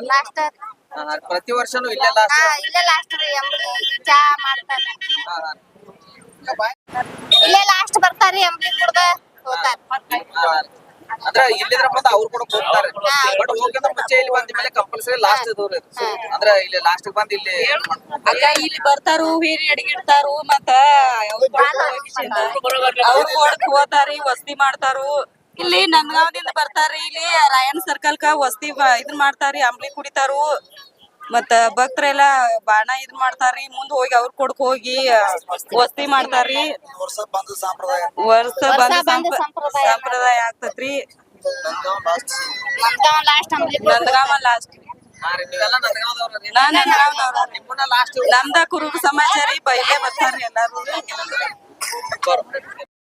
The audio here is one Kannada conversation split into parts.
ಸರಿ ಹಾ ಲಾಸ್ಟ್ ಪ್ರತಿ ವರ್ಷನೂ ಇಲ್ಲ ಲಾಸ್ಟ್ ಹಾ ಇಲ್ಲೇ ಲಾಸ್ಟ್ ರೀ ಅಂಬ್ಲಿ ಚಾ ಮಾಡ್ತಾರ ಇಲ್ಲೇ ಲಾಸ್ಟ್ ಬರ್ತಾರಿ ಅಂಬ್ಲಿ ಕುಡ್ದ ಹೋತಾರ ಅಂದ್ರೆ ಇಲ್ಲಿದ್ರ ಬಂದ ಅವ್ರು ಕೂಡ ಹೋಗ್ತಾರೆ. ಬಟ್ ಹೋಗಿಂತ ಮುಂಚೆ ಇಲ್ಲಿ ಬಂದ ಮೇಲೆ ಕಂಪಲ್ಸರಿ ಲಾಸ್ಟ್ ದೂರ ಅಂದ್ರೆ ಇಲ್ಲಿ ಲಾಸ್ಟ್ ಬಂದ್ ಇಲ್ಲಿ ಅಕ್ಕ ಇಲ್ಲಿ ಬರ್ತಾರು ಹೀರಿ ಅಡಿಗಿಡ್ತಾರು ಮತ್ತ ಅವ್ರು ಕೊಡಕ್ ಹೋತಾರಿ ವಸ್ತಿ ಮಾಡ್ತಾರು. ಇಲ್ಲಿ ನಂದಗಾಂವದಿಂದ ಬರ್ತಾರ್ರಿ ಇಲ್ಲಿ ರಾಯನ್ ಸರ್ಕಲ್ ಕ ವಸ್ತಿ ಬ- ಇದನ್ ಮಾಡ್ತಾರಿ ಅಂಬ್ಲಿ ಕುಡಿತಾರು. ಮತ್ತ ಭಕ್ತರೆಲ್ಲ ಬಾಣ ಇದ್ ಮಾಡ್ತಾರ್ರಿ ಮುಂದ್ ಹೋಗಿ ಅವ್ರ ಕೊಡ್ಕ ಹೋಗಿ ವಸ್ತಿ ಮಾಡ್ತಾರಿ ವರ್ಷ ಬಂದ ಸಂಪ್ರದಾಯ ವರ್ಷ ಬಂದ ಆಗ್ತತ್ರಿ. ನಂದಗಾಮ ಲಾಸ್ಟ್ ಹಾ ರೀ, ನೀವೆಲ್ಲ ನಡ್ಗಾವ್ದವ್ರಿ ನಾನ್ ನಂದಗಾಂವದವ್ರ. ನಿಮ್ಮನ್ನ ಲಾಸ್ಟ್ ನಮ್ದ ಕುರುಬ ಸಮಾಚಾರ ಬೈಲೆ ಬರ್ತಾರ್ರಿ ಎಲ್ಲಾರು.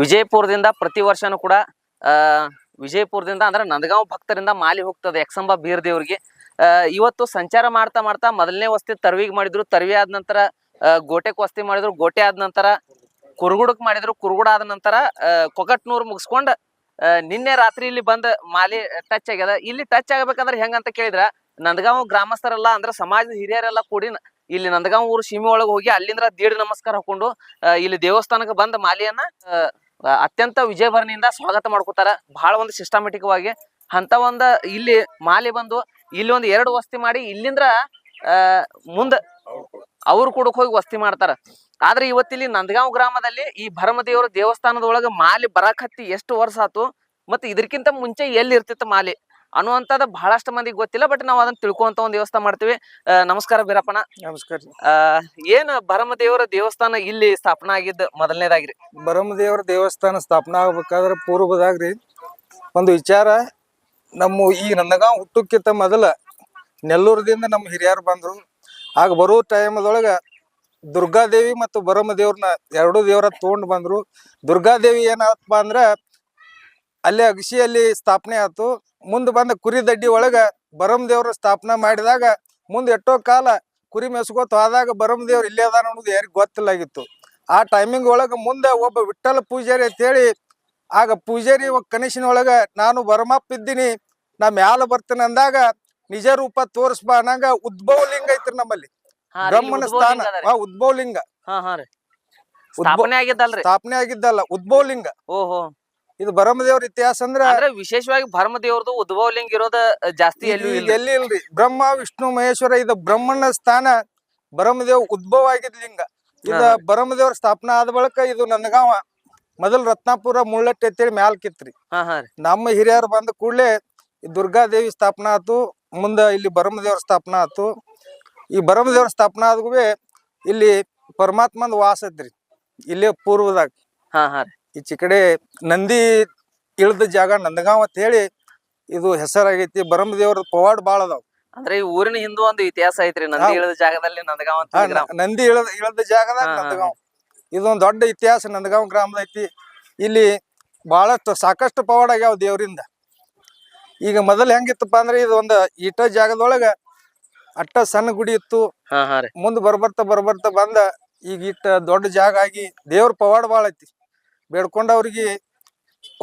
ವಿಜಯಪುರದಿಂದ ಪ್ರತಿ ವರ್ಷನೂ ಕೂಡ ವಿಜಯಪುರದಿಂದ ಅಂದ್ರೆ ನಂದಗಾಂವ್ ಭಕ್ತರಿಂದ ಮಾಲಿ ಹೋಗ್ತದೆ ಯಕ್ಷಂಬ ಬೀರ್ ದೇವ್ರಿಗೆ. ಇವತ್ತು ಸಂಚಾರ ಮಾಡ್ತಾ ಮಾಡ್ತಾ ಮೊದಲನೇ ವಸ್ತಿ ತರ್ವಿಗೆ ಮಾಡಿದ್ರು, ತರ್ವಿ ಆದ ನಂತರ ಗೋಟೆಕ್ ವಸ್ತಿ ಮಾಡಿದ್ರು, ಗೋಟೆ ಆದ ನಂತರ, ಕುರುಗುಡಕ್ ಮಾಡಿದ್ರು, ಕುರುಗುಡ ಆದ ನಂತರ ಅಹ್ ಕೊಕಟ್ನೂರ್ ಮುಗಿಸ್ಕೊಂಡ್ ನಿನ್ನೆ ರಾತ್ರಿ ಇಲ್ಲಿ ಬಂದ್ ಮಾಲಿ ಟಚ್ ಆಗ್ಯದ. ಇಲ್ಲಿ ಟಚ್ ಆಗ್ಬೇಕಂದ್ರೆ ಹೆಂಗಂತ ಕೇಳಿದ್ರ, ನಂದಗಾಂವ್ ಗ್ರಾಮಸ್ಥರೆಲ್ಲ ಅಂದ್ರೆ ಸಮಾಜದ ಹಿರಿಯರೆಲ್ಲ ಕೂಡಿ ಇಲ್ಲಿ ನಂದಗಾಂವ್ ಊರು ಸೀಮೆ ಒಳಗೆ ಹೋಗಿ ಅಲ್ಲಿಂದ್ರ ದೀಡ್ ನಮಸ್ಕಾರ ಹಾಕೊಂಡು ಇಲ್ಲಿ ದೇವಸ್ಥಾನಕ್ಕೆ ಬಂದ ಮಾಲಿಯನ್ನ ಅತ್ಯಂತ ವಿಜಯಭರಣಿಯಿಂದ ಸ್ವಾಗತ ಮಾಡ್ಕೋತಾರ. ಬಹಳ ಒಂದು ಸಿಸ್ಟಮೆಟಿಕ್ ವಾಗಿ ಅಂತ ಒಂದ ಇಲ್ಲಿ ಮಾಲಿ ಬಂದು ಇಲ್ಲಿ ಒಂದು ಎರಡು ವಸ್ತಿ ಮಾಡಿ ಇಲ್ಲಿಂದ್ರ ಮುಂದ ಅವ್ರು ಕೂಡ ಹೋಗಿ ವಸ್ತಿ ಮಾಡ್ತಾರ. ಆದ್ರೆ ಇವತ್ತಿಲ್ಲಿ ನಂದಗಾಂವ್ ಗ್ರಾಮದಲ್ಲಿ ಈ ಭರಮದೇವರ ದೇವಸ್ಥಾನದೊಳಗ ಮಾಲಿ ಬರಕತ್ತಿ ಎಷ್ಟು ವರ್ಷ ಆತು, ಮತ್ತೆ ಇದಕ್ಕಿಂತ ಮುಂಚೆ ಎಲ್ಲಿ ಇರ್ತಿತ್ತು ಮಾಲಿ? ಅನ್ನುವಂಥದ್ದು ಬಹಳಷ್ಟು ಮಂದಿಗೆ ಗೊತ್ತಿಲ್ಲ ಬಟ್ ನಾವು ಅದನ್ನ ತಿಳ್ಕೊಂತ ಒಂದು ವ್ಯವಸ್ಥೆ ಮಾಡ್ತೀವಿ. ನಮಸ್ಕಾರ ಬೀರಪ್ಪನ ನಮಸ್ಕಾರ ಏನು ಏನ್ ಭರಮದೇವರ ದೇವಸ್ಥಾನ ಇಲ್ಲಿ ಸ್ಥಾಪನಾ ಆಗಿದ್ದ ಮೊದಲನೇದಾಗ್ರಿ ದೇವರ ದೇವಸ್ಥಾನ ಸ್ಥಾಪನೆ ಆಗ್ಬೇಕಾದ್ರೆ ಪೂರ್ವದಾಗ್ರಿ ಒಂದು ವಿಚಾರ ನಮ್ಮ ಈ ನಂದಗಾಂವ್ ಹುಟ್ಟಕ್ಕಿಂತ ಮೊದಲ ನೆಲ್ಲೂರದಿಂದ ನಮ್ಮ ಹಿರಿಯರು ಬಂದರು. ಆಗ ಬರೋ ಟೈಮದೊಳಗೆ ದುರ್ಗಾದೇವಿ ಮತ್ತು ದೇವ್ರನ್ನ ಎರಡು ದೇವರ ತೊಗೊಂಡು ಬಂದರು. ದುರ್ಗಾದೇವಿ ಏನಾತಪ್ಪ ಅಂದ್ರೆ ಅಲ್ಲೇ ಅಗಸಿಯಲ್ಲಿ ಸ್ಥಾಪನೆ ಆತು ಮುಂದೆ ಬಂದ ಕುರಿ ದಡ್ಡಿ ಒಳಗ ದೇವ್ರ ಸ್ಥಾಪನೆ ಮಾಡಿದಾಗ ಮುಂದೆ ಎಷ್ಟೋ ಕಾಲ ಕುರಿ ಮೆಸ್ಕೋತ ಹೋದಾಗ ದೇವ್ರು ಇಲ್ಲೇ ಅದಾನ ಅನ್ನೋದು ಯಾರಿಗೂ ಗೊತ್ತಿಲ್ಲಾಗಿತ್ತು. ಆ ಟೈಮಿಂಗ್ ಒಳಗ ಮುಂದೆ ಒಬ್ಬ ವಿಠ್ಠಲ ಪೂಜಾರಿ ಅಂತೇಳಿ ಆಗ ಪೂಜಾರಿ ಒಬ್ಬ ಕನಸಿನ ಒಳಗ ನಾನು ಬರಮಪ್ಪ ಇದ್ದೀನಿ ನಾ ಮ್ಯಾಲ ಬರ್ತೇನೆ ಅಂದಾಗ ನಿಜ ರೂಪ ತೋರಿಸ್ಬಾ ಅನ್ನಂಗ ಉದ್ಭವ ಲಿಂಗ ಐತ್ರಿ ನಮ್ಮಲ್ಲಿ. ಬ್ರಹ್ಮನ ಸ್ಥಾನ. ಉದ್ಭವ ಲಿಂಗ. ಸ್ಥಾಪನೆ ಆಗಿದ್ದಲ್ಲ ಉದ್ಭವ ಲಿಂಗ. ಓಹೋ. ಇದು ಬ್ರಹ್ಮದೇವ್ರ ಇತಿಹಾಸ ಅಂದ್ರ ಅಂದ್ರೆ ವಿಶೇಷವಾಗಿ ಭರಮದೇವ್ರದ್ದು ಉದ್ಭವ ಲಿಂಗ ಇರೋದ ಜಾಸ್ತಿ ಎಲ್ಲೂ ಎಲ್ಲಿ ಇಲ್ರಿ? ಬ್ರಹ್ಮ ವಿಷ್ಣು ಮಹೇಶ್ವರ ಇದು ಬ್ರಹ್ಮಣ್ಣ ಸ್ಥಾನ ಬ್ರಹ್ಮದೇವ್ ಉದ್ಭವ ಆಗಿದ್ ಲಿಂಗ. ಇದ. ಬ್ರಹ್ಮದೇವ್ರ ಸ್ಥಾಪನಾ ಆದ ಬಳಿಕ ಇದು ನನಗಾವ ಮೊದಲ್ ರತ್ನಾಪುರ ಮುಳ್ಳಟ್ಟಿ ಅಂತೇಳಿ ಮ್ಯಾಲ್ ಕಿತ್ರಿ. ನಮ್ಮ ಹಿರಿಯರು ಬಂದ ಕೂಡಲೇ ದುರ್ಗಾದೇವಿ ಸ್ಥಾಪನಾ ಆತು ಮುಂದ ಇಲ್ಲಿ ಬ್ರಹ್ಮದೇವ್ರ ಸ್ಥಾಪನಾ ಆತು. ಈ ಬ್ರಹ್ಮದೇವ್ರ ಸ್ಥಾಪನಾ ಆದ್ಗೂ ಇಲ್ಲಿ ಪರಮಾತ್ಮಂದ ವಾಸ ಐತ್ರಿ ಇಲ್ಲೇ ಪೂರ್ವದಾಗ. ಹಾ ಹಾ ರೀ. ಈಚೆ ಕಡೆ ನಂದಿ ಇಳ್ದ ಜಾಗ ನಂದಗಾಂವ್ ಅಂತ ಹೇಳಿ ಇದು ಹೆಸರಾಗೈತಿ. ಬರಮದೇವ್ರ ಪವಾಡ್ ಬಾಳ ಅದಾವ. ಅಂದ್ರೆ ಈ ಊರಿನ ಹಿಂದೂ ಒಂದು ಇತಿಹಾಸ ಐತ್ರಿ. ನಂದಿ. ಇಳಿದ ಜಾಗದಲ್ಲಿ ನಂದಗಾಂವ್ ಅಂತ ಗ್ರಾಮ. ನಂದಿ ಇಳದ ಇಳದ ಜಾಗದ ನಂದಗಾಂವ್. ಇದೊಂದ್ ದೊಡ್ಡ ಇತಿಹಾಸ ನಂದಗಾಂವ್ ಗ್ರಾಮದ ಐತಿ. ಇಲ್ಲಿ ಬಹಳಷ್ಟು ಸಾಕಷ್ಟು ಪವಾಡ ಆಗ್ಯಾವ ದೇವ್ರಿಂದ. ಈಗ ಮೊದಲ್ ಹೆಂಗಿತ್ತಪ್ಪ ಅಂದ್ರೆ ಇದು ಒಂದು ಈಟ ಜಾಗದೊಳಗ ಅಟ್ಟ ಸಣ್ಣ ಗುಡಿ ಇತ್ತು. ಹಾ ಹಾ ರೀ. ಮುಂದ್ ಬರ್ಬರ್ತಾ ಬರ್ಬರ್ತಾ ಬಂದ ಈಗ ಇಟ್ಟ ದೊಡ್ಡ ಜಾಗ ಆಗಿ ದೇವ್ರ ಪವಾಡ ಬಾಳ ಐತಿ. ಬೇಡ್ಕೊಂಡವ್ರಿಗೆ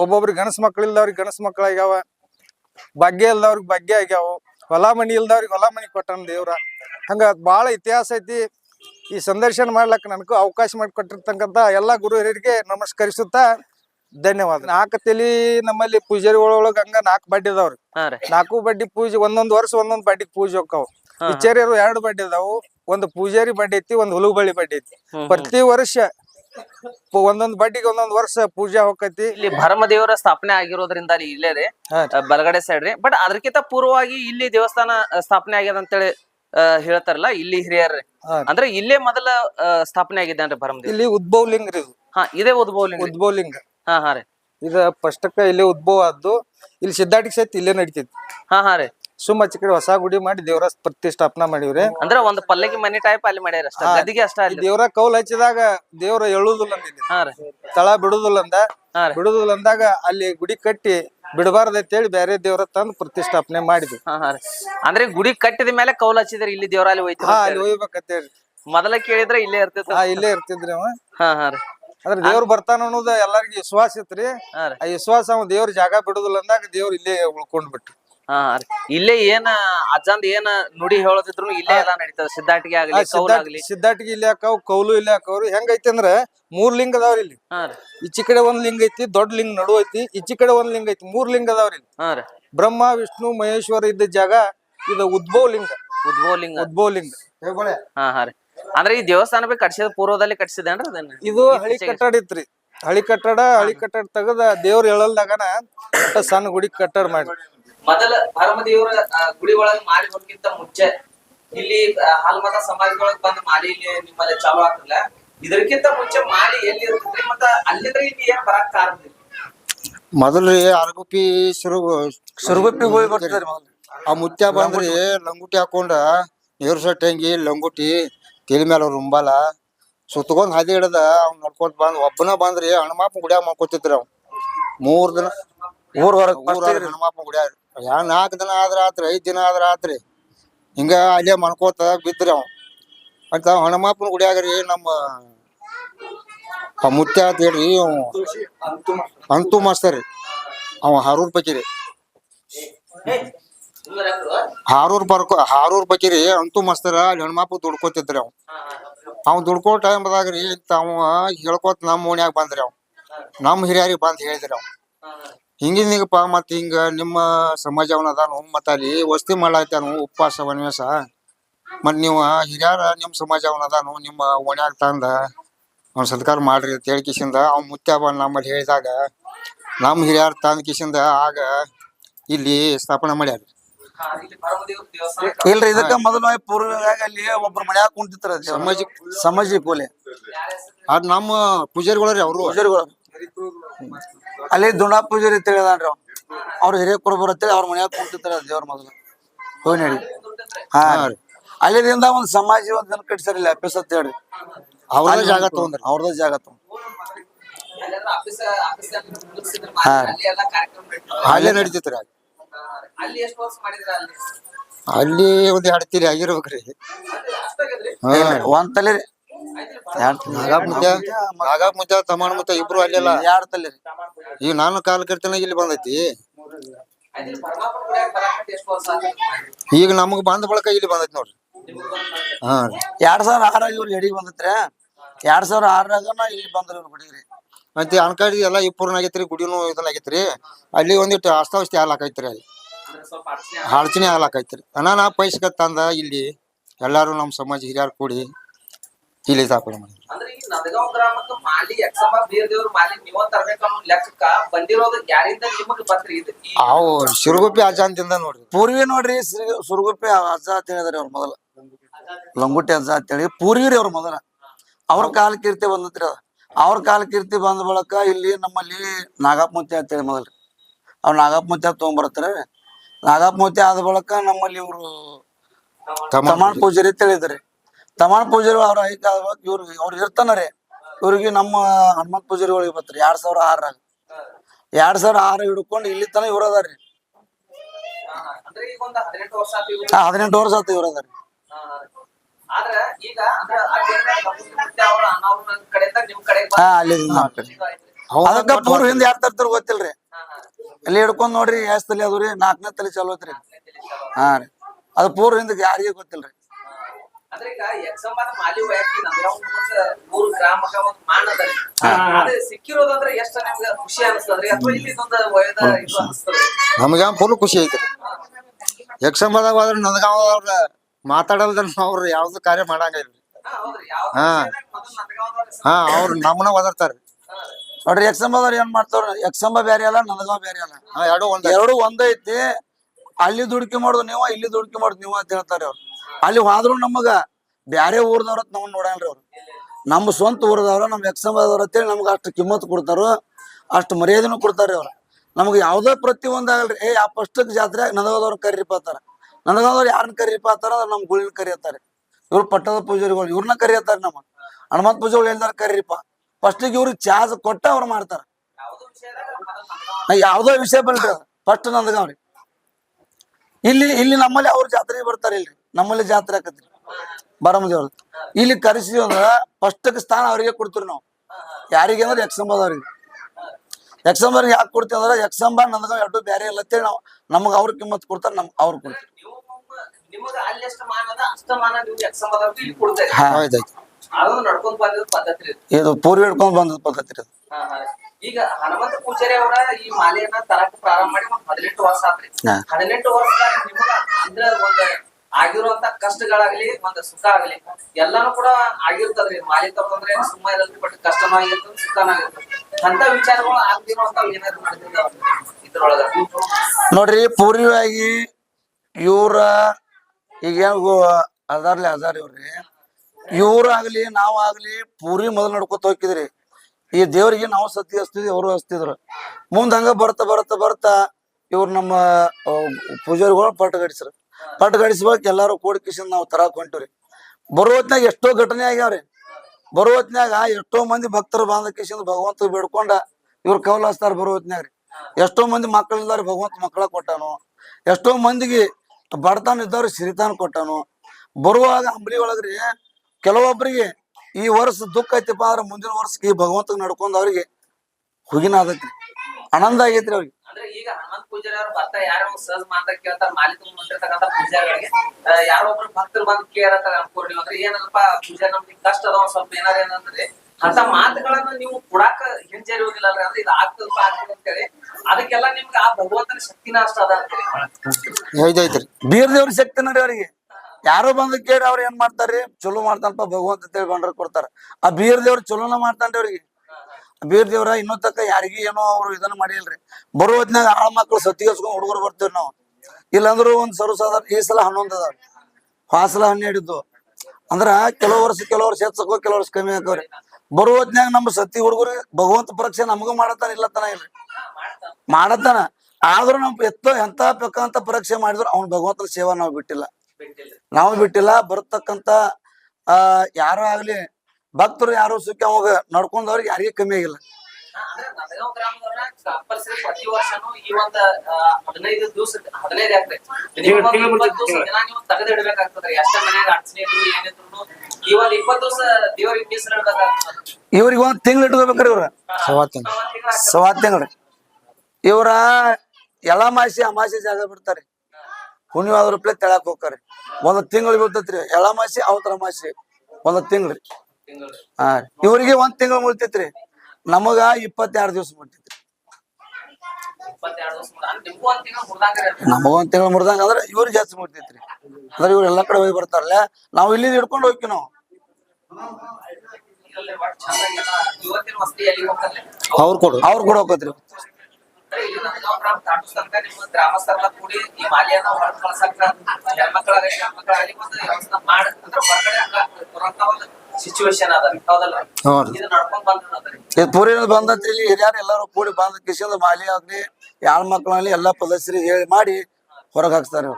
ಒಬ್ಬೊಬ್ರಿಗೆ ಗಣಸ್ ಮಕ್ಳು ಇಲ್ದವ್ರಿಗೆ ಗಣಸ್ ಮಕ್ಳು ಆಗ್ಯಾವ. ಭಾಗ್ಯ ಇಲ್ದವ್ರಿಗೆ ಭಾಗ್ಯ ಆಗ್ಯಾವ. ಹೊಲ ಮನಿ ಇಲ್ದವ್ರಿಗೆ ಹೊಲ ಮನಿ ಕೊಟ್ಟನ ದೇವ್ರ. ಹಂಗ ಬಾಳ ಇತಿಹಾಸ ಐತಿ. ಈ ಸಂದರ್ಶನ ಮಾಡ್ಲಕ್ಕ ನನಗೂ ಅವಕಾಶ ಮಾಡಿಕೊಟ್ಟಿರ್ತಕ್ಕಂಥ ಎಲ್ಲ ಗುರು ಹಿರಿಯರಿಗೆ ನಮಸ್ಕರಿಸುತ್ತಾ ಧನ್ಯವಾದ. ನಾಲ್ಕು ತಲಿ ನಮ್ಮಲ್ಲಿ ಪೂಜಾರಿ ಒಳಗ ಹಂಗ ನಾಲ್ಕು ಬಡ್ಡಿ ಅದಾವ್ರಿ. ನಾಲ್ಕು ಬಡ್ಡಿ ಪೂಜೆ ಒಂದೊಂದ್ ವರ್ಷ ಒಂದೊಂದ್ ಬಡ್ಡಿ ಪೂಜೆ ಹೋಗ್ತಾವ. ವಿಚಾರ್ಯರು ಎರಡು ಬಡ್ಡಿ ಅದಾವು. ಒಂದು ಪೂಜಾರಿ ಬಡ್ಡಿ ಐತಿ ಒಂದು ಹುಲು ಬಳ್ಳಿ ಬಡ್ಡಿ ಐತಿ. ಪ್ರತಿ ವರ್ಷ ಒಂದೊಂದ್ ಬಡ್ಡಿಗೆ ಒಂದೊಂದ್ ವರ್ಷ ಪೂಜೆ ಹೋಗತಿ ಇಲ್ಲಿ ಭರಮದೇವರ ಸ್ಥಾಪನೆ ಆಗಿರೋದ್ರಿಂದ ಅಲ್ಲಿ ಇಲ್ಲೇ ರೀ ಬಲಗಡೆ ಸೈಡ್ ರೀ. ಬಟ್ ಅದಕ್ಕಿಂತ ಪೂರ್ವವಾಗಿ ಇಲ್ಲಿ ದೇವಸ್ಥಾನ ಸ್ಥಾಪನೆ ಆಗ್ಯದ ಅಂತೇಳಿ ಹೇಳ್ತಾರಲ್ಲ ಇಲ್ಲಿ ಹಿರಿಯರ್. ಅಂದ್ರೆ ಇಲ್ಲೇ ಮೊದಲ ಸ್ಥಾಪನೆ ಸ್ಥಾಪನೆ ಅಂದ್ರೆ ಭರಮ ಇಲ್ಲಿ ಉದ್ಭವ ಲಿಂಗ್ ರೀ ಹಾ ಇದೇ ಉದ್ಭವ ಲಿಂಗ್ ಉದ್ಭವ್ ಉದ್ಭವ ಲಿಂಗ. ಹಾ ಹಾ ರೀ. ಇದ ಫಸ್ಟಕ್ಕ ಇಲ್ಲೇ ಉದ್ಭವ ಆದ್ದು ಇಲ್ಲಿ ಸಿದ್ಧಾಟಿಗೆ ಸಹಿತ ಇಲ್ಲೇ ನಡಿತೈತಿ. ಹಾ ಹಾ ರೀ. ಸುಮ್ಮ ಆಚೆ ಹೊಸ ಗುಡಿ ಮಾಡಿ ದೇವರ ಪ್ರತಿಷ್ಠಾಪನಾ ಮಾಡಿವ್ರಿ. ಅಂದ್ರ ಒಂದ್ ಪಲ್ಲಕ್ಕಿ ಮನಿ ಟೈಪ್ ಅಲ್ಲಿ ಮಾಡ್ಯಾರ ಅಷ್ಟ. ಗದಿಗೆ ಅಷ್ಟ ಅಲ್ಲಿ. ದೇವ್ರ ಕೌಲ್ ಹಚ್ಚಿದಾಗ ದೇವ್ರ ಎಳುದಿಲ್ಲ ಅಂದಿಲ್ಲ ಹಾ ರೀ. ತಳ ಬಿಡುದಿಲ್ಲ ಅಂದ. ಹಾ ರೀ. ಬಿಡುದಿಲ್ಲ ಅಂದಾಗ ಅಲ್ಲಿ ಗುಡಿ ಕಟ್ಟಿ ಬಿಡಬಾರ್ದು ಅಂತೇಳಿ ಬೇರೆ ದೇವ್ರ ತಂದು ಪ್ರತಿಷ್ಠಾಪನೆ ಮಾಡಿದ್ವಿ. ಹಾ ಹಾ ರೀ. ಅಂದ್ರೆ ಗುಡಿ ಕಟ್ಟಿದ ಮೇಲೆ ಕೌಲ್ ಹಚ್ಚಿದ್ರಿ ಇಲ್ಲಿ ದೇವರಲ್ಲಿ ಹೋಯ್ತು ಹಾ ಅಲ್ಲಿ ಹೋಗ್ಬೇಕಂತೇಳಿ ಮೊದಲ ಕೇಳಿದ್ರೆ ಇಲ್ಲೇ ಇರ್ತಿತ್ತು. ಹಾ ಇಲ್ಲೇ ಇರ್ತಿದ್ರಿ ಅವ. ಹಾ ಹಾ ರೀ. ಅದ್ರ ದೇವ್ರ ಬರ್ತಾನ ಅನ್ನೋದು ಎಲ್ಲಾರ್ಗಿ ವಿಶ್ವಾಸ ಇತ್ರಿ. ಹಾ ರೀ. ಆ ವಿಶ್ವಾಸ ಅವ್ ದೇವ್ರ ಜಾಗ ಬಿಡುದಿಲ್ಲ ಅಂದಾಗ ದೇವ್ರ ಇಲ್ಲೇ ಉಳ್ಕೊಂಡ್ ಬಿಟ್ರಿ. ಹಾ ರೀ ಇಲ್ಲೇ ಏನ ಅಜ್ಜಂದ್ ಏನ ನುಡಿ ಹೇಳೋದಿದ್ರು ಇಲ್ಲೇ ಎಲ್ಲ ನಡೀತದ. ಸಿದ್ದಾಟಿಗೆ ಆಗಲಿ ಕೌಲ್ ಆಗ್ಲಿ. ಸಿದ್ಧಾಟಿಗೆ ಇಲ್ಲಿ ಹಾಕವ್ ಕೌಲು ಇಲ್ಲಿ ಹಾಕವ್ರಿ. ಹೆಂಗೈತಿ ಅಂದ್ರ ಮೂರ್ ಲಿಂಗ ಅದಾವ್ರಿ ಇಲ್ಲಿ. ಹಾ ರೀ. ಈಚಿ ಕಡೆ ಒಂದ್ ಲಿಂಗ ಐತಿ ದೊಡ್ಡ ಲಿಂಗ ನಡು ಐತಿ. ಈಚಿ ಕಡೆ ಒಂದ್ ಲಿಂಗ ಐತಿ ಮೂರ್ ಲಿಂಗ ಅದಾವ್ರಿ ಇಲ್ಲಿ. ಹಾ ರೀ. ಬ್ರಹ್ಮ ವಿಷ್ಣು ಮಹೇಶ್ವರ ಇದ್ದ ಜಾಗ ಇದು ಉದ್ಭವ ಲಿಂಗ. ಉದ್ಭವಲಿಂಗ ಉದ್ಭವ ಲಿಂಗ. ಹಾ ಹಾ ರೀ. ಅಂದ್ರೆ ಈ ದೇವಸ್ಥಾನ ಬಿ ಕಟ್ಸಿದ ಪೂರ್ವದಲ್ಲಿ ಕಟ್ಸಿದೇನ್ರಿ ಅದನ್ನ? ಇದು ಹಳಿ ಕಟ್ಟಡ ಇತ್ರಿ. ಹಳಿ ಕಟ್ಟಡ ಹಳಿ ಕಟ್ಟಡ ತೆಗದ ದೇವ್ರ ಎಳಲ್ದಾಗನ ಒಟ್ಟ ಸಣ್ಣ ಗುಡಿ ಕಟ್ಟಡ ಮಾಡಿ ಮೊದಲ ಭರಮದೇವರ ಗುಡಿ ಒಳಗ್ ಮಾರಿ ಹೋಗಿಂತ ಮುಂಚೆ ಇಲ್ಲಿ ಹಾಲ್ಮದ ಸಮಾಜದೊಳಗ್ ಬಂದ ಮಾಲಿ ಇಲ್ಲಿ ನಿಮ್ಮಲ್ಲಿ ಚಾಲು ಆಗ್ತಿಲ್ಲ. ಇದಕ್ಕಿಂತ ಮುಂಚೆ ಮಾಲಿ ಎಲ್ಲಿ ಇರ್ತೈತ್ರಿ ಮತ್ತ ಅಲ್ಲಿಂದ ಇಲ್ಲಿ ಏನ್ ಬರಾಕ್ ಕಾರಣ? ಮೊದಲ್ರಿ ಅರಗುಪ್ಪಿ ಸುರು ಸುರಗುಪ್ಪಿ ಹೋಗಿ ಬರ್ತಿದ್ರಿ ಮೊದಲು. ಆ ಮುತ್ಯ ಬಂದ್ರಿ ಲಂಗುಟಿ ಹಾಕೊಂಡ ನೀರು ಸಟ್ಟಂಗಿ ಲಂಗುಟಿ ತಲೆ ಮೇಲೆ ರುಂಬಾಲ ಸುತ್ಕೊಂಡ್ ಹಾದಿ ಹಿಡದ ಅವ್ನ್ ನಡ್ಕೊಂತ ಬಂದ್ ಒಬ್ಬನ ಬಂದ್ರಿ ಹಣಮಾಪ ಗುಡಿಯಾಗ ಮಾಡ್ಕೊತಿದ್ರಿ ಅವ್ ಮೂರ್ ದಿನ ಊರ್ ಹೊರಗ್ ಊರ ಹನುಮಾಪ ಗುಡಿಯಾಗ. ಯಾ ನಾಲ್ಕು ದಿನ ಆದ್ರೆ ಆತ್ರಿ ಐದು ದಿನ ಆದ್ರೆ ಆತ್ರಿ ಹಿಂಗ ಅಲ್ಲೇ ಮನ್ಕೋತ ಬಿದ್ರಿ ಅವ್. ಅಂತ ಹಣಮಾಪನ ಗುಡಿಯಾಗ್ರಿ ನಮ್ಮ ಮುತ್ಯ ಅಂತ ಹೇಳ್ರಿ ಅಂತು ಮಾಸ್ತರ್ ಅವ ಹಾರೂರ್ ಪೈಕಿ ರೀ ಸುಮ್ನಿರಿ ಅಂದ್ರು. ಹಾರೂರ್ ಬರ್ಕೊ, ಹಾರೂರ್ ಬಕಿರಿ ಅಂತು ಮಸ್ತರ ಅಲ್ಲಿ ಹೆಣ್ಮಕ್ಳು ದುಡ್ಕೋತಿದ್ರಿ ಅವ್. ಅವ್ ದುಡ್ಕೋ ಟೈಮ್ದಾಗ ರೀ ಅವ ಹೇಳ್ಕೊತ ನಮ್ಮ ಓಣ್ಯಾಗ ಬಂದ್ರಿ ಅವ್. ನಮ್ಮ ಹಿರಿಯರಿಗೆ ಬಂದ್ ಹೇಳಿದ್ರಿ ಅವ್. ಹಿಂಗಿನ ಹಿಂಗಪ್ಪ ಮತ್ ಹಿಂಗ ನಿಮ್ಮ ಸಮಾಜ ಅವ್ನ ಅದಾನು ಮತ್ತ ಅಲ್ಲಿ ವಸ್ತಿ ಮಾಡ್ಲಾತಾನು ಉಪವಾಸ ವನವಾಸ ಮತ್ ನೀವು ಹಿರಿಯರ ನಿಮ್ ಸಮಾಜ ಅವನ ಅದಾನು ನಿಮ್ಮ ಓಣ್ಯಾಗ ತಂದ ಅವ್ನ ಸತ್ಕಾರ ಮಾಡ್ರಿ ಅಂತ ಹೇಳಿ ಕಿಸಿಂದ ಅವ್ನ ಮುತ್ಯ ಬಂದ್ ನಮ್ಮಲ್ಲಿ ಹೇಳಿದಾಗ ನಮ್ಮ ಹಿರಿಯರ್ ತಂದ ಕಿಸಿಂದ ಆಗ ಇಲ್ಲಿ ಸ್ಥಾಪನೆ ಮಾಡ್ಯಾರ. ಇಲ್ರಿ ಇದಕ್ಕ ಮೊದಲು ಪೂರ್ವದಾಗ ಅಲ್ಲಿ ಒಬ್ರು ಮನ್ಯಾಗ ಕುಂತಿತ್ರ ಸಮಾಜ ಸಮಾಜಿ ಪೋಲೆ ಅದ್ ನಮ್ಮ ಪೂಜಾರಿಗಳು ಅವ್ರು. ಅವರು ಪೂಜಾರಿಗಳು ಅಲ್ಲಿ ದುಂಡಾ ಪೂಜಾರಿ ಅಂತ ಅವ್ನು ಅವ್ರು ಅವ್ರ ಹಿರಿಯ ಕುರುಬರು ಅಂತೇಳಿ ಅವ್ರ ಮನ್ಯಾಗ ಕುಂತಿರ್ತಾರೆ ದೇವ್ರ ಮೊದಲು ಹೋಗಿ ಹೇಳಿ ಹಾ ರೀ. ಅಲ್ಲಿದಿಂದ ಒಂದ್ ಸಮಾಜ ಒಂದ್ ಜನ ಕಟ್ಸಾರ ಇಲ್ಲಿ ಅಪ್ಪಿಸ್ ಅಂತ ಹೇಳಿ ಅವ್ರದ ಜಾಗ ತಗೊಂಡ್ರಿ ಅವ್ರದ ಜಾಗ ತಗೊಂಡ್ ಹಾ. ಅಲ್ಲಿ ನಡೀತೈತ್ರಿ ಅಲ್ಲಿ. ಅಲ್ಲಿ ಎಷ್ಟು ವರ್ಷ ಮಾಡಿದ್ರ ಅಲ್ಲಿ ಅಲ್ಲಿ ಒಂದ್ ಎರಡ್ ತಿರಿ ಆಗಿರ್ಬೇಕ್ರಿ ಒಂದ್ ರೀ ತಲೆ. ನಾಗಾಪ್ ಮುತ್ಯ ನಾಗಾಪ್ ಮುತ್ಯ ಇಬ್ರು ಅಲ್ಲೆಲ್ಲ. ಎರಡ್ ತಲೆ ರೀ ಈಗ ನಾನು ಕಾಲ ಕರ್ತನ ಇಲ್ಲಿ ಬಂದೈತಿ. ಈಗ ನಮಗ್ ಬಂದ ಬಳಕ ಇಲ್ಲಿ ಬಂದೈತಿ ನೋಡ್ರಿ. ಹಾ ಎರಡ್ ಸಾವಿರ ಆರಾಗ ಇವ್ರ ಎಡಿಗೆ ಬಂದೈತ್ರಿ. ಎರಡ್ ಸಾವಿರ ಆರಾಗ ಇಲ್ಲಿ ಬಂದ್ರಿ ಇವ್ರ ಗುಡಿಗ್ರಿ. ಮತ್ತೆ ಅನ್ಕಡಿ ಎಲ್ಲ ಇಪ್ಪೂರ್ನ ಆಗೈತ್ರಿ ಗುಡಿನೂ ಇದನ್ನ ಆಗೈತ್ರಿ. ಅಲ್ಲಿ ಒಂದಿಟ್ಟು ಅಸ್ತಾವಸ್ತಿ ಹಾಲಾಕೈತ್ರಿ ಅಲ್ಲಿ. ಅಂದ್ರೆ ಸ್ವಲ್ಪ ಹಾಕೈತ್ರಿ. ಅಣ್ಣ ನಾ ಪೈಸೆ ತಂದ ಇಲ್ಲಿ ಎಲ್ಲಾರು ನಮ್ಮ ಸಮಾಜ ಹಿರಿಯರು ಕೂಡಿ ಇಲ್ಲಿ ಸ್ಥಾಪನೆ ಮಾಡಿ ಅಂದ್ರೆ ಈ ನದಗಾಂವ್ ಗ್ರಾಮಕ್ಕ ಮಾಲಿ ಯಕ್ಷಮ ಬೀರ್ ದೇವ್ರ ಮಾಲಿ ನೀವ ತರ್ಬೇಕು ಅನ್ನೋ ಲೆಕ್ಕಕ್ಕ ಬಂದಿರೋದು ಯಾರಿಂದ ನಿಮಗ್ ಬಂದ್ರಿ ಇದು? ಈ ಅವು ಶಿರುಗುಪ್ಪಿ ಅಜಾಂತಿಂದ ನೋಡ್ರಿ ಪೂರ್ವಿ ನೋಡ್ರಿ ಶ್ರೀ ಸುರಗುಪ್ಪಿ ಅಜ್ಜ ಅಂತ ಹೇಳಿದ್ರಿ ಅವ್ರ ಮೊದಲ. ಲಂಗುಟಿ ಅಜ್ಜ ಅಂತೇಳಿ ಪೂರ್ವಿರಿ ಅವ್ರ ಮೊದಲ. ಅವ್ರ ಕಾಲ ಕೀರ್ತಿ ಬಂದತ್ರಿ ಅದ. ಅವ್ರ ಕಾಲ ಕೀರ್ತಿ ಬಂದ ಬಳಕ ಇಲ್ಲಿ ನಮ್ಮಲ್ಲಿ ನಾಗಪ್ಪ ಮುತ್ಯ ಅಂತೇಳಿ ಮೊದಲ್ರಿ ಅವ್ರು ನಾಗಪ್ಪ ಮುತ್ಯ ತಗೊಂಡ್ಬರ್ತಾರೆ ನಾಗಪ್ಪ ಮುತ್ಯ ಆದ ಬಳಕ ನಮ್ಮಲ್ಲಿ ಇವರು ತಮಾಣ್ ಪೂಜಾರಿ ಅಂತ ಹೇಳಿದ್ರಿ. ತಮಾಣ್ ಪೂಜಾರಿ ಅವ್ರ ಐಕ ಇವ್ರು ಅವ್ರು ಇರ್ತಾನ ರೀ. ಇವ್ರಿಗೆ ನಮ್ಮ ಹನುಮಂತ ಪೂಜಾರಿ ಒಳಗೆ ಬತ್ರಿ ಎರಡ್ ಸಾವಿರ ಆರಾಗ ಎರಡ್ ಸಾವಿರ ಆರು ಹಿಡ್ಕೊಂಡು ಇಲ್ಲಿ ತನ ಇವ್ರ ಅದಾರಿ ಅಂದ್ರೆ ಒಂದ್ ಹದಿನೆಂಟು ವರ್ಷ ಆತ ಇವ್ರು. ವರ್ಷ ಆತು ಇವ್ರ ಅದಾರಿ ಹಾ, ಅಂದ್ರೆ ಅಲ್ಲಿ. ಅದಕ್ಕ ಹಿಂದೆ ಯಾರ್ ತರ್ತಾರ ಗೊತ್ತಿಲ್ರಿ. ಅಲ್ಲಿ ಹಿಡ್ಕೊಂಡ್ ನೋಡ್ರಿ ಎಷ್ಟ್ ತಲೆ ಅದು ರೀ ನಾಲ್ಕನೇ ತಲೆ ಚಲೋ ಐತ್ರಿ ಹಾ ರೀ. ಅದು ಪೂರ್ವ ಹಿಂದಕ್ಕೆ ಯಾರಿಗೆ ಗೊತ್ತಿಲ್ರಿ. ಅಂದ್ರೆ ಈಗ ಯಕ್ಷಂಬನ ಮಾಲಿ ವಯಸ್ಸಿ ನಗರಾವ್ ಮೂರು ಗ್ರಾಮಕ್ಕ ಒಂದ್ ಮಾನ್ ಅದರಿ ಅದೇ ಸಿಕ್ಕಿರೋದಂದ್ರೆ ಎಷ್ಟ ನಿಮ್ಗೆ ಖುಷಿ ಅನಿಸ್ತದ್ರಿ? ಅಥವಾ ಇಲ್ಲಿ ಇದೊಂದು ವಯದ ಇದು ಅನಿಸ್ತದ್ರಿ? ನಮ್ಗೆ ಫುಲ್ ಖುಷಿ ಐತ್ರಿ. ಯಕ್ಷಂಬದಾಗ ಹೋದ್ರೆ ನನಗ ಅವ್ರ ಮಾತಾಡಲ್ದ ಅವ್ರು ಯಾವ್ದು ಕಾರ್ಯ ಮಾಡಂಗಿಲ್ಲ ಹಾ, ಹಾ. ಅವ್ರು ನಮ್ಮನ್ನ ಒದರ್ತಾರ. ನೋಡ್ರಿ ಯಕ್ಷಂಬದವ್ರು ಏನ್ ಮಾಡ್ತಾರ ಯಕ್ಷಂಬ ಬೇರೆ ಅಲ್ಲ ನನಗ ಬೇರೆ ಅಲ್ಲ. ಹಾ. ಎರಡು ಒಂದ್. ಎರಡು ಒಂದೈತಿ ಅಲ್ಲಿ ದುಡ್ಕಿ ಮಾಡುದು ನೀವು ಇಲ್ಲಿ ದುಡ್ಕಿ ಮಾಡುದು ನೀವು ಅಂತ ಹೇಳ್ತಾರೆ ಅವ್ರು. ಅಲ್ಲಿ ಹೋದ್ರು ನಮಗ ಬ್ಯಾರೆ ಊರ್ದವ್ರ ನಾವು ನೋಡಲ್ರಿ ಅವ್ರು. ನಮ್ಮ ಸ್ವಂತ ಊರದವ್ರ, ನಮ್ಮ ಯಕ್ಷಂಬದವ್ರ ಅಂತೇಳಿ ನಮ್ಗೆ ಅಷ್ಟು ಕಿಮ್ಮತ್ ಕೊಡ್ತಾರೋ, ಅಷ್ಟು ಮರ್ಯಾದೆನೂ ಕೊಡ್ತಾರೆ ಅವ್ರು. ನಮ್ಗೆ ಯಾವುದೇ ಪ್ರತಿ ಒಂದಾಗಲ್ರಿ ಏ, ಆ ಫಸ್ಟಕ್ ಜಾತ್ರೆ ನದಗದವ್ರ ಕರೀರಿಪ್ಪ ನದಗದವ್ರು ಯಾರನ್ನ ಕರೀರಿಪ್ಪ ಅಂತಾರ ನಮ್ಮ ನಮ್ ಗುಳಿನ ಕರಿಯತ್ತಾರೆ. ಇವ್ರು ಪಟ್ಟದ ಪೂಜಾರಿಗಳು ಇವ್ರನ್ನ ಕರಿಯತ್ತಾರೆ ನಮ್ಮ ಹನುಮಂತ ಪೂಜೆಗಳು ಹೇಳ್ದಾರ ಕರೀರಿಪ್ಪ ಫಸ್ಟಿಗೆ ಇವ್ರಿಗೆ ಚಾರ್ಜ್ ಕೊಟ್ಟ ಅವ್ರು ಮಾಡ್ತಾರ. ಯಾವುದೋ ವಿಷಯ ಬಲ್ರಿ ಫಸ್ಟ್ ನಂದಗಾವ್ರಿ ಇಲ್ಲಿ ಇಲ್ಲಿ ನಮ್ಮಲ್ಲಿ ಅವ್ರ ಜಾತ್ರೆಗೆ ಬರ್ತಾರೆ ಇಲ್ರಿ ನಮ್ಮಲ್ಲಿ ಜಾತ್ರೆ ಆಕತ್ರಿ. ಬಾರಾಮದೇವ್ರ ಇಲ್ಲಿ ಕರೆಸಿ ಅಂದ್ರ ಫಸ್ಟ್ಗೆ ಸ್ಥಾನ ಅವ್ರಿಗೆ ಕೊಡ್ತೀವಿ ನಾವು. ಯಾರಿಗೆ ಅಂದ್ರೆ ಎಕ್ಸಂಬದವ್ರಿಗೆ ಎಕ್ಸಂಬರ್ಗೆ ಯಾಕೆ ಕೊಡ್ತೀವಿ ಅಂದ್ರೆ ಎಕ್ಸಂಬ ನನಗೆ ಎರಡು ಬೇರೆ ಇಲ್ಲ ಅಂತೇಳಿ ನಾವು ನಮ್ಗೆ ಅವ್ರ ಕಿಮ್ಮತ್ ಕೊಡ್ತಾರೆ ನಮ್ ಅವ್ರು ಕೊಡ್ತೀವಿ. ಹಾ. ಆಯ್ತಾಯ್ತು ಇದು ಪೂರ್ವ ಹಿಡ್ಕೊಂಡ್ ಬಂದದ ಪದ್ಧತಿ ಅದು. ಈಗ ಹನುಮಂತ ಪೂಜಾರಿ ಅವರ ಈ ಮಾಲೆಯನ್ನ ತರಕ್ ಪ್ರಾರಂಭ ಮಾಡಿ ಹದಿನೆಂಟು ವರ್ಷ ಆತ್ರಿ. ಹದಿನೆಂಟು ವರ್ಷ ನಿಮಗ ಒಂದು ಒಂದ್ ಆಗಿರುವಂತ ಕಷ್ಟಗಳಾಗ್ಲಿ ಒಂದ್ ಸುಖ ಆಗ್ಲಿ, ಎಲ್ಲಾನು ಕೂಡ ಆಗಿರ್ತದ್ರಿ. ಮಾಲಿ ತಗೊಂಡ್ರೆ ಸುಮ್ಮ ಇರಲ್ರಿ, ಬಟ್ ಕಷ್ಟನೂ ಸುಖನಾಗಿರ್ತದೆ ಅಂತ ವಿಚಾರಗಳು ಆಗ್ದಿರುವಂತ ಏನಾದ್ರು ನಡೆದಿದ್ದಾವ ಇದ್ರೊಳಗ. ನೋಡ್ರಿ ಪೂರ್ವವಾಗಿ ಇವ್ರ ಈಗ ಅದಾರ್ಲಿ, ಅದಾರ್ ಇವ್ರಿ ಇವ್ರಾಗ್ಲಿ, ನಾವಾಗ್ಲಿ ಪೂರಿ ಮೊದಲು ನಡ್ಕೊತ ಹೋಗಿದ್ರಿ ಈ ದೇವ್ರಿಗೆ ನಾವು ಸತಿ ಹಚ್ತಿದ್ವಿ, ಅವರು ಹಚ್ತಿದ್ರು. ಮುಂದ್ ಹಂಗ ಬರ್ತಾ ಬರ್ತಾ ಬರ್ತಾ ಇವ್ರು ನಮ್ಮ ಪೂಜಾರಿಗಳು ಪಟ್ಟ ಗಡಿಸ್ರು. ಪಟ್ ಗಡಿಸ್ಬೇಕು ಎಲ್ಲಾರು ಕೂಡಿ ಕಿಸಿಂದ ನಾವು ತರಕ್ ಹೊಂಟಿವ್ರಿ. ಬರೋ ಎಷ್ಟೋ ಘಟನೆ ಆಗ್ಯಾವ್ರಿ. ಬರೋ ಹೊತ್ನ್ಯಾಗ ಎಷ್ಟೋ ಮಂದಿ ಭಕ್ತರು ಬಂದ ಕಿಸಿಂದ ಭಗವಂತ ಬೇಡ್ಕೊಂಡ ಇವ್ರ ಕವಲ ಹಚ್ತಾರ ಬರೋ ಹೊತ್ನ್ಯಾಗ ರೀ ಎಷ್ಟೋ ಮಂದಿ ಮಕ್ಕಳಿಲ್ದಾರ ಭಗವಂತ ಮಕ್ಕಳ ಕೊಟ್ಟಾನು, ಎಷ್ಟೋ ಮಂದಿಗೆ ಬಡತನ ಇದ್ದವ್ರು ಸಿರಿತಾನ ಕೊಟ್ಟಾನು, ಬರುವಾಗ ಅಂಬಲಿ ಒಳಗ್ರಿ ಕೆಲವೊಬ್ಬರಿಗೆ ಈ ವರ್ಷ ದುಃಖ ಐತಿಪ್ಪ ಅಂದ್ರೆ ಮುಂದಿನ ವರ್ಷಕ್ಕೆ ಈ ಭಗವಂತ ನಡ್ಕೊಂಡ್ ಅವ್ರಿಗೆ ಹುಗಿನ ಆದತ್ರಿ. ಆನಂದ ಆಗೈತ್ರಿ ಅವ್ರಿಗೆ. ಪೂಜಾರಿ ಅವ್ರು ಬರ್ತಾ ಯಾರೋ ಸಹಜ ಮಾತ ಕೇಳ್ತಾರ ಮಾಲಿಕ ತುಂಬ ಪೂಜಾರಿಗಳಿಗೆ ಯಾರೋ ಒಬ್ರು ಭಕ್ತರು ಬಂದು ಕೇಳತ್ತಾರ ಅನ್ಕೊಡ್ರಿ ಅಂದ್ರೆ ಏನಲ್ಲಪ್ಪ, ಪೂಜಾ ನಮ್ಗೆ ಕಷ್ಟ ಅದಾವ ಸ್ವಲ್ಪ ಏನಾರ ಏನಂದ್ರೆ ಅಂತ ಮಾತುಗಳನ್ನ ನೀವು ಕೊಡಾಕ ಹಿಂಜರಿಯೋದಿಲ್ಲ ಅಂದ್ರೆ ಇದು ಆಗ್ತದಪ್ಪ ಆಗ್ತದ ಅಂತೇಳಿ ಅದಕ್ಕೆಲ್ಲ ನಿಮ್ಗೆ ಆ ಭಗವಂತನ ಶಕ್ತಿನ ಅಷ್ಟ ಅದ ಅಂತೇಳಿ ಬೀರ್ದೇವ್ರ ಬೀರ್ ದೇವ್ರ ಶಕ್ತಿ ನೋಡಿ ಅವ್ರಿಗೆ. ಯಾರೋ ಬಂದು ಕೇಳಿ ಅವ್ರು ಏನ್ ಮಾಡ್ತಾರ್ರಿ? ಚಲೋ ಮಾಡ್ತಾನಪ್ಪ ಭಗವಂತ ಅಂತೇಳಿ ಬಂಡ್ರ ಕೊಡ್ತಾರ. ಆ ಬೀರ್ ದೇವ್ರ ಚಲೋನ ಮಾಡ್ತಾನ್ರಿ ಅವ್ರಿಗೆ. ಬೀರ್ ದೇವ್ರ ಇನ್ನೂ ತಕ್ಕ ಯಾರಿಗೂ ಏನೋ ಅವ್ರು ಇದನ್ನ ಮಾಡಿಲ್ರಿ. ಬರೋ ಹೊತ್ನ್ಯಾಗ ಆಳ ಮಕ್ಳು ಸತ್ತಿಗೆ ಹಚ್ಕೊಂಡ್ ಹುಡುಗರು ಬರ್ತೀವಿ ನಾವು. ಇಲ್ಲಾಂದ್ರೂ ಒಂದ್ ಸರ್ವ ಈ ಸಲ ಹನ್ನೊಂದು ಅದ. ಹಾಸಲ ಹನ್ನೆರಡಿದ್ದು ಅಂದ್ರ ಕೆಲವು ವರ್ಷ ಕೆಲವು ವರ್ಷ ಹೆಚ್ಚಕೋ ಕೆಲವು ವರ್ಷ ಕಮ್ಮಿ ಹಾಕವ್ರಿ ಬರೋ ಹೊತ್ನ್ಯಾಗ ನಮ್ಮ ಸತ್ತಿ ಹುಡುಗರು ಭಗವಂತ ಪರೀಕ್ಷೆ ನಮಗೂ ಮಾಡತಾನ ಇಲ್ಲತನ ಇಲ್ರಿ. ಮಾಡತಾನ ಆದ್ರೂ ನಮ್ ಎತ್ತೋ ಎಂತ ಬೇಕಂತ ಪರೀಕ್ಷೆ ಮಾಡಿದ್ರು ಅವ್ನ ಭಗವಂತನ ಸೇವಾ ನಾವು ಬಿಟ್ಟಿಲ್ಲ. ನಾವು ಬಿಟ್ಟಿಲ್ಲ, ಬರ್ತಕ್ಕಂತ, ಆ, ಯಾರೋ ಆಗ್ಲಿ ಭಕ್ತರು ಯಾರು ಸುಖ ಹೋಗ ನಡ್ಕೊಂಡವ್ರಿಗೆ ಯಾರಿಗೆ ಕಮ್ಮಿ ಆಗಿಲ್ಲ. ಇವ್ರಿಗೆ ಒಂದ್ ತಿಂಗ್ಳು ಇಟ್ಕೋಬೇಕ್ರಿ ಇವ್ರ. ಸವಾತಿನ ಸವಾ ತಿಂಗಳು. ಇವ್ರ ಮಾಸಿ ಅಮಾಸಿ ಜಾಗ ಬಿಡ್ತಾರೆ. ಹುಣ್ಣಿವಾದ ರೂಪಾಯಿ ತೆಳಕ್ ಹೋಗ್ತಾರೆ. ಒಂದ್ ತಿಂಗಳು ಎಲ್ಲಾ ಎಳಮಾಸಿ ಅವತರ ಮಾಸಿ. ಒಂದ್ ತಿಂಗ್ಳು ತಿಂಗಳು. ಹಾ. ಇವ್ರಿಗೆ ಒಂದ್ ತಿಂಗಳ ಮುಳ್ತೈತ್ರಿ ನಮಗ ಇಪ್ಪತ್ತೆರಡು ದಿವಸ ಮುಳ್ತೈತ್ರಿ ನಮಗೊಂದ್ ತಿಂಗಳು ಮುರ್ದಂಗ ಅಂದ್ರೆ ಇವ್ರಿಗೆ ಜಾಸ್ತಿ ಮುಳ್ತೈತ್ರಿ ಅಂದ್ರೆ ಇವ್ರು ಎಲ್ಲಾ ಕಡೆ ಹೋಗಿ ಬರ್ತಾರಲ್ಲ ನಾವು ಇಲ್ಲಿ ಹಿಡ್ಕೊಂಡು ಹೋಗ್ತೀವಿ ನಾವು. ಅವ್ರು ಕೊಡು. ಅವ್ರು ಕೂಡ ಹೋಗ್ತೈತ್ರಿ ಅಂದ್ರೆ ಇಲ್ಲಿ ನದಗಾಂವ್ ಗ್ರಾಮ ದಾಟೋ ನಿಮ್ಮ ಗ್ರಾಮಸ್ಥರೆಲ್ಲ ಕೂಡಿ ಈ ಮಾಲಿಯನ್ನ ಹೊರಗೆ ಕಳ್ಸಕ್ಕ ಹೆಣ್ಮಕ್ಳಾಗಲಿ ಗಂಡ್ಮಕ್ಳಾಗಲಿ ಒಂದು ವ್ಯವಸ್ಥೆ ಮಾಡ ಅಂದ್ರೆ ಹೊರಗಡೆ ಹಂಗ ಬರುವಂತ ಒಂದು ಸಿಚುವೇಶನ್ ಅದ ಹೌದಲ್ಲ ಇದು ನಡ್ಕೊಂಡ್ ಬಂದದ್ರಿ ಇದು ಪೂರಿ ಬಂದತ್ರಿ ಇಲ್ಲಿ ಹಿರಿಯರು ಎಲ್ಲರೂ ಕೂಡಿ ಬಂದ ಕಿಶನ್ ಮಾಲಿ ಆಗ್ಲಿ ಯಾಳ್ ಮಕ್ಳಾಗ್ಲಿ ಎಲ್ಲಾ ಪದಸ್ಸರಿಗೆ ಹೇಳಿ ಮಾಡಿ ಹೊರಗ್ ಹಾಕ್ತಾರೆ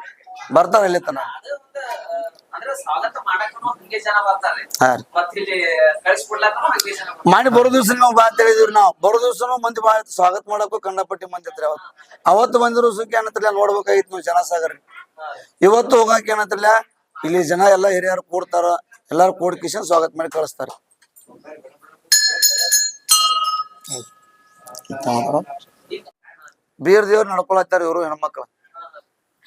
ಇಲ್ಲಿ ತನ ಮಾಡಿ ಬರೋ ದಿವ್ಸ ನಾವು ಬಾ ನಾವು. ಬರೋ ದಿವ್ಸನು ಮಂದಿ ಬಾಳ ಸ್ವಾಗತ ಮಾಡಕ್ಕೂ ಕಂಡಪಟ್ಟಿ ಮಂದಿ ಇದ್ರಿ ಅವತ್ತು. ಅವತ್ತು ಬಂದಿರೋ ಸುಖ ಏನಂತಿಲ್ಲ ನೋಡ್ಬೇಕಾಗಿತ್ತು ನಾವು ಜನ ಸಾಗರ್ ಇವತ್ತು ಹೋಗಕ್ಕೆ ಏನತ್ರಲ್ಲ ಇಲ್ಲಿ ಜನ ಎಲ್ಲಾ ಹಿರಿಯರು ಕೂಡ್ತಾರ ಎಲ್ಲಾರು ಕೂಡಿ ಕಿಶನ್ ಸ್ವಾಗತ ಮಾಡಿ ಕಳಿಸ್ತಾರ. ಬೀರ್ ದೇವ್ರು ನಡ್ಕೊಳತ್ತಾರ ಇವರು ಹೆಣ್ಮಕ್ಳು.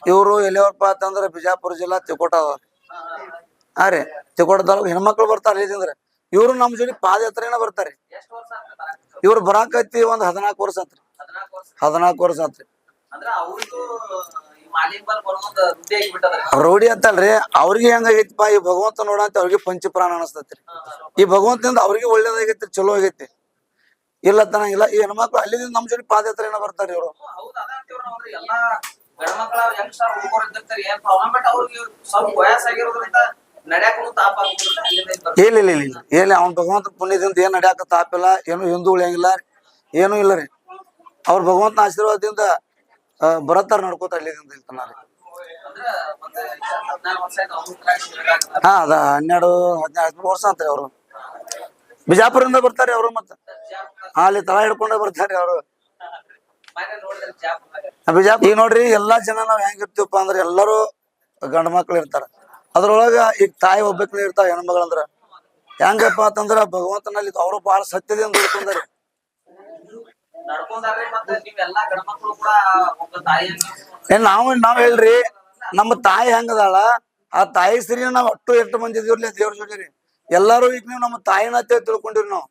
ಇವರು ಎಲ್ಲಿಯವ್ರಪ್ಪ ಅಂತಂದ್ರೆ ಬಿಜಾಪುರ ಜಿಲ್ಲಾ ತಿಕೋಟ ಹಾ ರೀ ತಿಕೋಟದೊಳಗ ಹೆಣ್ಮಕ್ಳು ಬರ್ತಾರೆ ಇಲ್ಲಿಂದ್ರೆ ಇವ್ರು ನಮ್ ಜೋಡಿ ಪಾದಯಾತ್ರೆನ ಬರ್ತಾರೆ? ಇವ್ರು ಬರಾಕತ್ತಿ ಒಂದ್ ಹದಿನಾಲ್ಕು ವರ್ಷ ಆತ್ರಿ. ಹದಿನಾಲ್ಕು ವರ್ಷ ಆತ್ರಿ. ರೌಡಿ ಅಂತಲ್ರಿ, ಅವ್ರಿಗೆ ಹೆಂಗಾಗೈತಿಪ್ಪ ಈ ಭಗವಂತ ನೋಡಂತ ಅವ್ರಿಗೆ ಪಂಚಪ್ರಾಣ ಅನಸ್ತೈತ್ರಿ. ಈ ಭಗವಂತನಿಂದ ಅವ್ರಿಗೆ ಒಳ್ಳೇದಾಗೈತಿ ಚಲೋ ಆಗೈತಿ ಇಲ್ಲ. ತನಗಿಲ್ಲ ಈ ಹೆಣ್ಮಕ್ಳು ಅಲ್ಲಿಂದ ನಮ್ ಜೋಡಿ ಪಾದಯಾತ್ರೆನ ಬರ್ತಾರ ಇವ್ರು. ಗಂಡ್ಮಕ್ಳ ಯಂಗ್ಸ್ಟರ್ ಹುಡುಗರು ಇದ್ದಿರ್ತಾರೆ ಏನ್ ಪ್ರಾಬ್ಲಮ್ ಬಟ್ ಅವ್ರಿಗೆ ಸ್ವಲ್ಪ ವಯಸ್ಸಾಗಿರೋದ್ರಿಂದ ನಡ್ಯಾಕನು ತಾಪ ಅಲ್ಲಿಂದ ಇಲ್ಲಿ. ಇಲ್ಲ ಇಲ್ಲ ಏನ್ ಅವ್ನ ಭಗವಂತ ಪುಣ್ಯದಿಂದ ಏನ್ ನಡ್ಯಾಕ ತಾಪಿಲ್ಲ ಏನು ಹಿಂದೂ ಉಳಿಯಂಗಿಲ್ಲ ಏನು ಇಲ್ಲ ರೀ. ಅವ್ರ ಭಗವಂತನ ಆಶೀರ್ವಾದದಿಂದ ಬರತ್ತಾರ ನಡ್ಕೋತ ಅಲ್ಲಿದಿಂದ ಹಾಕ್ತಾರ. ಹಾ ಅದ ಹನ್ನೆರಡು ಹದಿನಾಲ್ಕು ವರ್ಷ ಅಂತಾರೆ ಅವರು. ಬಿಜಾಪುರದಿಂದ ಬರ್ತಾರೆ ಅವರು ಮತ್ತ. ಅಲ್ಲಿ ತಳ ಹಿಡ್ಕೊಂಡೇ ಬರ್ತಾರೆ ಅವರು ಮನೆ ನೋಡಿದ್ರೆ ಜಾಪುರ್ದಾಗ. ಬಿಜಾಪುರ ಈಗ ನೋಡ್ರಿ ಎಲ್ಲಾ ಜನ ನಾವ್ ಹೆಂಗಿರ್ತೀವಪ್ಪ ಅಂದ್ರೆ ಎಲ್ಲರೂ ಗಂಡ ಮಕ್ಳು ಇರ್ತಾರ. ಅದ್ರೊಳಗ ಈಗ ತಾಯಿ ಒಬ್ಬಕ್ನ ಇರ್ತಾವ ಹೆಣ್ಮಗಳಂದ್ರ. ಹೆಂಗಪ್ಪ ಅಂತಂದ್ರ ಭಗವಂತನಲ್ಲಿ ಅವರು ಬಹಳ ಸತ್ಯದಿಂದ ದುಡ್ಕೊಂಡಾರೆ ಏನ್ ನಾವು ನಾವ್ ಹೇಳ್ರಿ ನಮ್ಮ ತಾಯಿ ಹೆಂಗದಾಳ? ಆ ತಾಯಿ ಸರಿ ನಾವ್ ಅಷ್ಟು ಎಷ್ಟು ಮಂದಿ ಇದೀವ್ರಿ ದೇವ್ರ ಜೋಡಿರಿ ಎಲ್ಲಾರು ಈಗ ನೀವು ನಮ್ಮ ತಾಯಿನ ತಿಳ್ಕೊಂಡಿರಿ ನಾವು.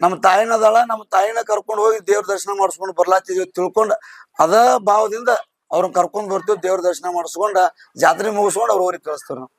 ನಮ್ಮ ತಾಯಿನ ಅದಾಳ ನಮ್ಮ ತಾಯಿನ ಕರ್ಕೊಂಡು ಹೋಗಿ ದೇವ್ರ ದರ್ಶನ ಮಾಡಿಸ್ಕೊಂಡು ಬರ್ಲಾತಿದ್ವಿ ತಿಳ್ಕೊಂಡ್ ಅದ ಭಾವದಿಂದ ಅವ್ರನ್ನ ಕರ್ಕೊಂಡ್ ಬರ್ತೀವಿ, ದೇವ್ರ ದರ್ಶನ ಮಾಡಿಸ್ಕೊಂಡ ಜಾತ್ರೆ ಮುಗಿಸ್ಕೊಂಡು ಅವ್ರ ಊರಿಗೆ ಕಳಿಸ್ತೀವಿ ನಾವು.